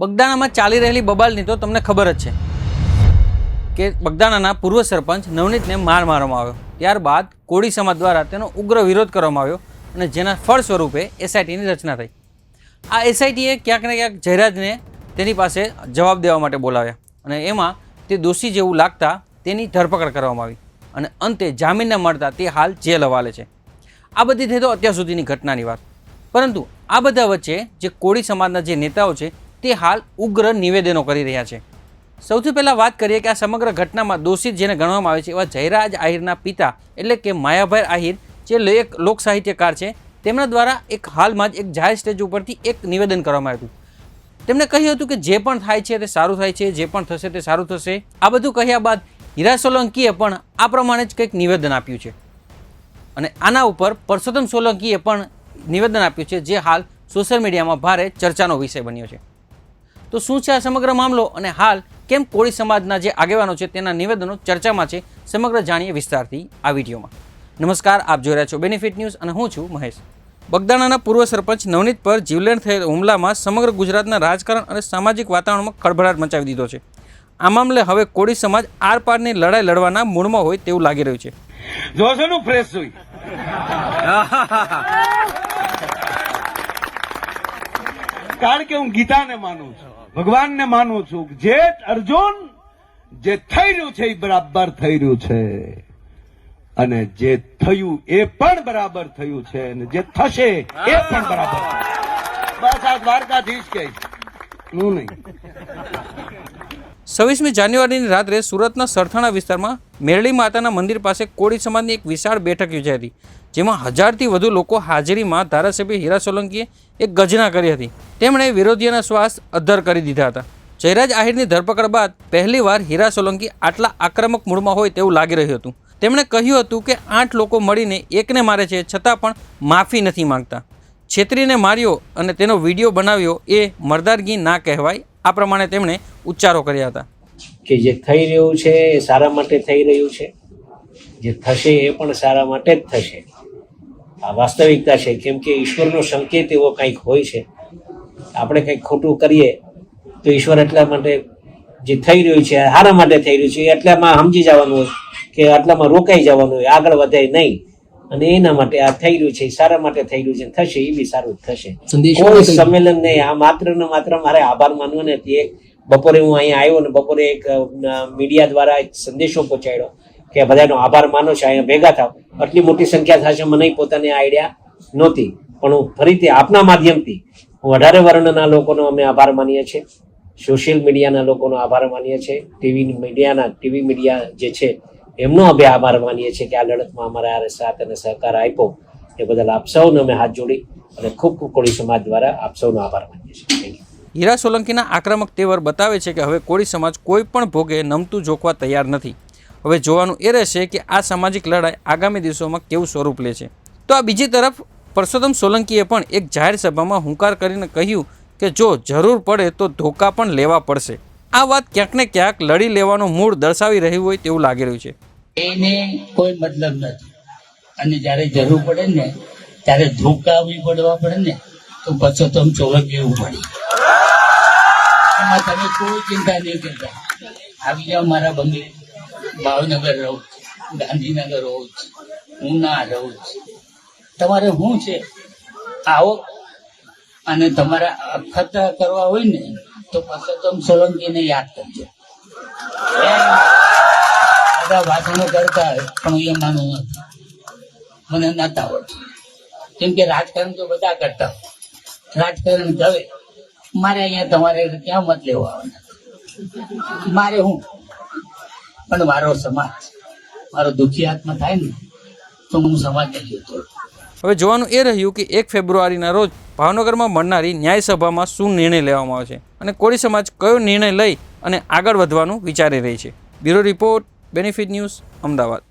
બગદાણામાં ચાલી રહેલી બબાલની તો તમને ખબર જ છે કે બગદાણાના પૂર્વ સરપંચ નવનીતને માર મારવામાં આવ્યો. ત્યારબાદ કોળી સમાજ દ્વારા તેનો ઉગ્ર વિરોધ કરવામાં આવ્યો અને જેના ફળ સ્વરૂપે એસઆઈટીની રચના થઈ. આ એસઆઈટીએ ક્યાંક ને ક્યાંક જયરાજને તેની પાસે જવાબ દેવા માટે બોલાવ્યા અને એમાં તે દોષી જેવું લાગતા તેની ધરપકડ કરવામાં આવી અને અંતે જામીન ન મળતા તે હાલ જેલ હવાલે છે. આ બધી થઈ તો અત્યાર સુધીની ઘટનાની વાત. પરંતુ આ બધા વચ્ચે જે કોળી સમાજના જે નેતાઓ છે તે હાલ ઉગ્ર નિવેદનો કરી રહ્યા છે. સૌથી પહેલાં વાત કરીએ કે આ સમગ્ર ઘટનામાં દોષિત જેને ગણવામાં આવે છે એવા જયરાજ આહિરના પિતા એટલે કે માયાભાઈ આહિર, જે એક લોક સાહિત્યકાર છે, તેમના દ્વારા એક હાલમાં જ એક જાહેર સ્ટેજ ઉપરથી એક નિવેદન કરવામાં આવ્યું તેમણે કહ્યું હતું કે જે પણ થાય છે તે સારું થાય છે, જે પણ થશે તે સારું થશે. આ બધું કહ્યા બાદ હીરા સોલંકીએ પણ આ પ્રમાણે જ કંઈક નિવેદન આપ્યું છે. અને આના ઉપર પરસોત્તમ સોલંકીએ પણ નિવેદન આપ્યું છે, જે હાલ સોશિયલ મીડિયામાં ભારે ચર્ચાનો વિષય બન્યો છે. તો શું છે આ સમગ્ર મામલો અને હાલ કેમ કોળી સમાજના જે આગેવાનો છે તેના નિવેદનો ચર્ચામાં છે સમગ્ર જાણીએ વિસ્તારથી આ વિડીયોમાં. નમસ્કાર આપ જોઈ રહ્યા છો બેનિફિટ ન્યૂઝ અને હું છું મહેશ. બગદાણાના પૂર્વ સરપંચ નવનીત પર જીવલેણ થયેલ હુમલામાં સમગ્ર ગુજરાતના રાજકારણ અને સામાજિક વાતાવરણમાં ખળભળાટ મચાવી દીધો છે. આ મામલે હવે કોળી સમાજ આરપારની લડાઈ લડવાના મૂળમાં હોય તેવું લાગી રહ્યું છે. જોશો નું ફ્રેશ સુઈ કારણ કે હું ગીતાને માનું છું. ભગવાનને માનું છું જે અર્જુન જે થઈ રહ્યું છે એ બરાબર થઈ રહ્યું છે. અને જે થયું એ પણ બરાબર થયું છે અને જે થશે એ પણ બરાબર બસ આ દ્વારકાધીશ કે હું નહીં. છવ્વીસમી જાન્યુઆરીની રાત્રે સુરતના સરથાણા વિસ્તારમાં મેરળી માતાના મંદિર પાસે કોળી સમાજની એક વિશાળ બેઠક યોજાઈ હતી, જેમાં હજારથી વધુ લોકો હાજરીમાં ધારાસભ્ય હીરા સોલંકીએ એક ગજના કરી હતી. તેમણે વિરોધીઓના શ્વાસ અદ્ધર કરી દીધા હતા. જયરાજ આહિરની ધરપકડ બાદ પહેલીવાર હીરા સોલંકી આટલા આક્રમક મૂળમાં હોય તેવું લાગી રહ્યું હતું. તેમણે કહ્યું હતું કે આઠ લોકો મળીને એકને મારે છે, છતાં પણ માફી નથી માંગતા. છેતરીને માર્યો અને તેનો વીડિયો બનાવ્યો એ મરદારગી ના કહેવાય આ પ્રમાણે તેમણે ઉચ્ચારો કર્યા હતા. કે જે થઈ રહ્યું છે એ સારા માટે થઈ રહ્યું છે, જે થશે એ પણ સારા માટે જ થશે. આ વાસ્તવિકતા છે, કેમ કે ઈશ્વરનો સંકેત એવો કંઈક હોય છે. આપણે કંઈક ખોટું કરીએ તો ઈશ્વર એટલા માટે જે થઈ રહ્યું છે સારા માટે થઈ રહ્યું છે એટલામાં સમજી જવાનું હોય કે આટલામાં રોકાઈ જવાનું હોય, આગળ વધે નહીં. અને એના માટે આ થઈ રહ્યું છે સારા માટે થઈ રહ્યું છે થશે એ બી સારું થશે. કોઈ સંમેલન નહીં આ માત્ર ને માત્ર મારે આભાર માનવો ને તે બપોરે હું અહીંયા આવ્યો ને બપોરે એક મીડિયા દ્વારા એક સંદેશો પહોંચાડ્યો કે બધાનો આભાર માનો છે અહીંયા ભેગા થાવ. આટલી મોટી સંખ્યા થશે મને પોતાને આઈડિયા નહોતી. પણ હું ફરીથી આપના માધ્યમથી હું અઢારે વર્ણના લોકોનો અમે આભાર માનીએ છીએ. સોશિયલ મીડિયાના લોકોનો આભાર માનીએ છીએ. ટીવી મીડિયાના ટીવી મીડિયા જે છે એમનો અમે આભાર માનીએ છીએ કે આ લડતમાં અમારે આ સાથ અને સહકાર આપ્યો. એ બદલ આપ સૌને અમે હાથ જોડી અને ખૂબ ખૂબ કોળી સમાજ દ્વારા આપ સૌનો આભાર માનીએ છીએ. હીરા સોલંકીના આક્રમક તેવર બતાવે છે કે હવે કોળી સમાજ કોઈ પણ ભોગે નમતું જોખવા તૈયાર નથી. હવે જોવાનું એ રહેશે કે આ સામાજિક લડાઈ આગામી દિવસોમાં કેવું સ્વરૂપ લે છે. તો આ બીજી તરફ પરસોત્તમ સોલંકીએ પણ એક જાહેર સભામાં હુંકાર કરીને કહ્યું કે જો જરૂર પડે તો ધોકા પણ લેવા પડશે. આ વાત ક્યાંક ને ક્યાંક લડી લેવાનું મૂળ દર્શાવી રહ્યું હોય તેવું લાગી રહ્યું છે. એને કોઈ મતલબ નથી. અને જ્યારે જરૂર પડે ને ત્યારે ધોકાવી પડવા પડે ને તો પછી તમે ચોરકીવું પડે. એમાં તમે કોઈ ચિંતા નહીં કરતા. આવી જાઓ મારા બંગલે. ભાવનગર રહું છું, ગાંધીનગર રહું છું, ઉના રહું છું. તમારે શું છે? આવો. અને તમારા અખતરા કરવા હોય ને તો પરસોત્તમ તમે સોલંકીને યાદ કરજો. બધા ભાષણો કરતા હોય, પણ હું માનું નથી મને નતા આવડતું. કેમ કે રાજકારણ તો બધા કરતા રાજકારણ કરે મારે અહીંયા તમારે ક્યાં મત લેવો આવવાના મારે હું? પણ મારો સમાજ, મારો દુઃખી આત્મા થાય ને, તો હું સમાજને જોતો હવે જોવાનું એ રહ્યું કે એક ફેબ્રુઆરીના રોજ ભાવનગરમાં મળનારી ન્યાયસભામાં શું નિર્ણય લેવામાં આવે છે અને કોળી સમાજ કયો નિર્ણય લઈ અને આગળ વધવાનું વિચારી રહી છે. Bureau report benefit news Ahmedabad.